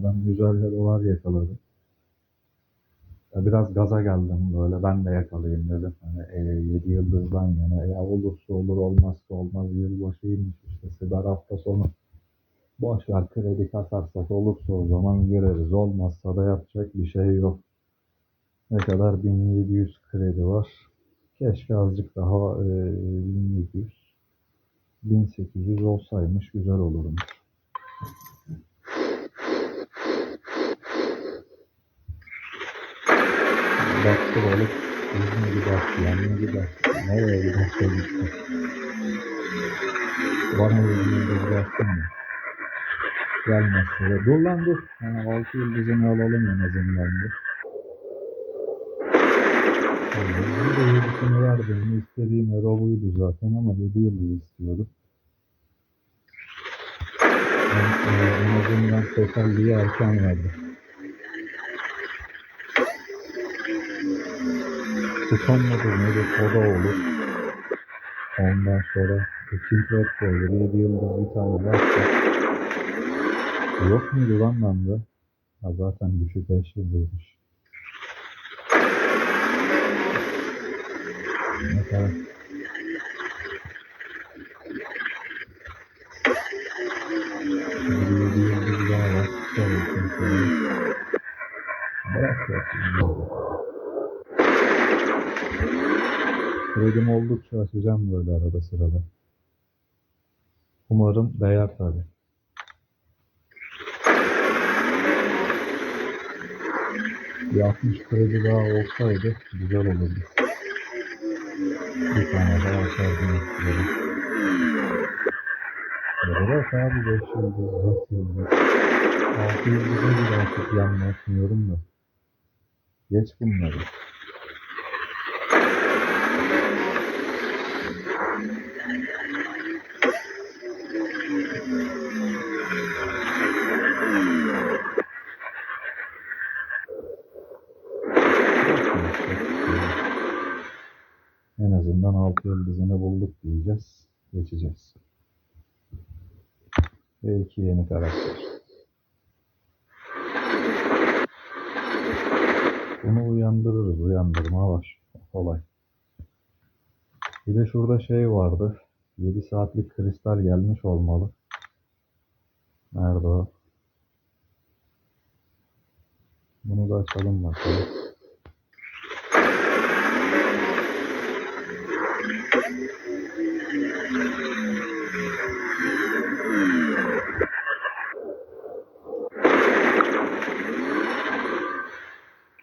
Adam güzel dolar yakaladı. Ya biraz gaza geldim böyle ben de yakalayayım dedim. Hani e, 7 yıldızdan yana ya olursa olur olmazsa olmaz yılbaşıymış işte siber hafta sonu. Boş ver kredi kasarsak olursa o zaman gireriz. Olmazsa da yapacak bir şey yok. Ne kadar 1700 kredi var. Keşke azıcık daha e, 1700 1800 olsaymış güzel olurmuş. Baktı balık uzun gider, yanına gider. Nereye giderse gitsin. Bana yüzünü de bıraktın mı? Gelmezse de. Dur lan dur. Ha, altı yıldızını alalım en azından bir. Bir de yedisini verdim. İstediğim ero buydu zaten ama yedi yıldız istiyordum. En, e, en azından teselliyi erken verdim. Tutanmadır nedir o da olur. Ondan sonra ikinci red koydur. Yedi yıldız bir tane varsa. Yok muydu lan bende? Ha zaten düşük beş yıldızmış. Ne kadar? Bir yedi yıldız daha var. Şöyle kimseyi. Bırak ya şimdi. Kredim oldukça açacağım böyle arada sırada. Umarım değer tabi. Bir 60 kredi daha olsaydı güzel olurdu. Bir tane daha açardım istiyorum. Bırak abi 5 yıldız, 4 yıldız. 6 yıldızı bile artık da. Geç bunları. En azından 6 yıldızını bulduk diyeceğiz. Geçeceğiz. Ve iki yeni karakter. Bunu uyandırırız. Uyandırma var. Kolay. Bir de şurada şey vardı. 7 saatlik kristal gelmiş olmalı. Nerede o? Bunu da açalım bakalım.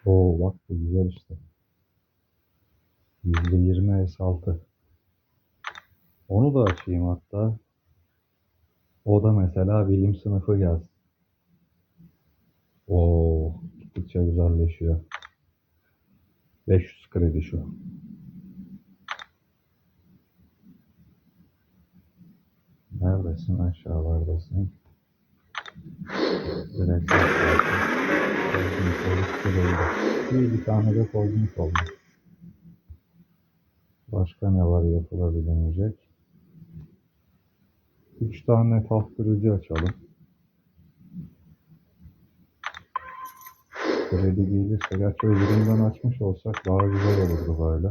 Oo bak bu güzel işte. %20 S6. Onu da açayım hatta. O da mesela bilim sınıfı gelsin. Oo gittikçe güzelleşiyor. 500 kredi şu. Neredesin? Aşağılardasın. Direkt. Bir, bir tane de kozmik oldu. Başka ne var yapılabilecek? Üç tane tahtırıcı açalım. Kredi gelirse, gerçi öbüründen açmış olsak daha güzel olurdu böyle.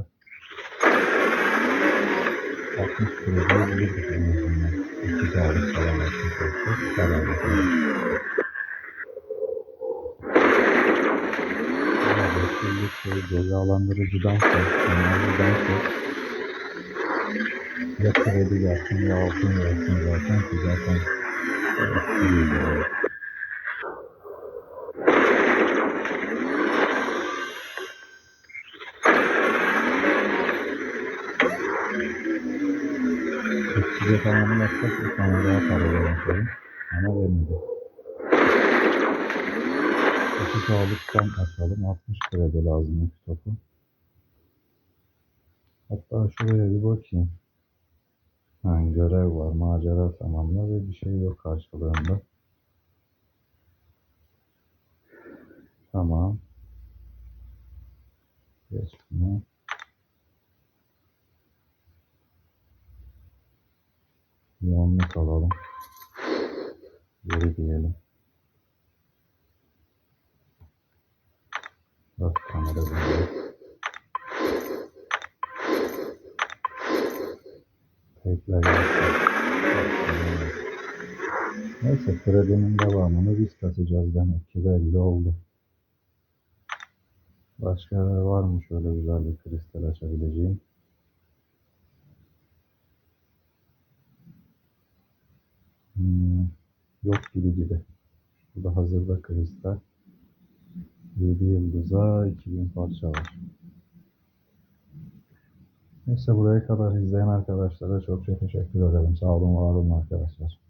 60 kredi bulurduk en azından. İki tane falan açmış olsak. Ama beşillik şey cezalandırıcıdan sonra, onlardan sonra ya kredi gelsin ya altın gelsin zaten ki zaten etkiliydi o. Etkide tamamlarsak bir tane daha para verelim. Ama vermedi. İki sağlıktan açalım. 60 kredi lazım topu. Hatta şuraya bir bakayım. Yani görev var, macera zamanında ve bir şey yok karşılığında. Tamam. Geç bunu. Yoğunluk alalım. Geri diyelim. Bak kamera böyle. Tekrar Neyse kredinin devamını biz kasacağız demek ki belli oldu. Başka var mı şöyle güzel bir kristal açabileceğim? Hmm, yok gibi gibi. Burada hazırda kristal. 7 yıldıza 2000 parça var. Neyse buraya kadar izleyen arkadaşlara çok çok teşekkür ederim. Sağ olun, var olun arkadaşlar.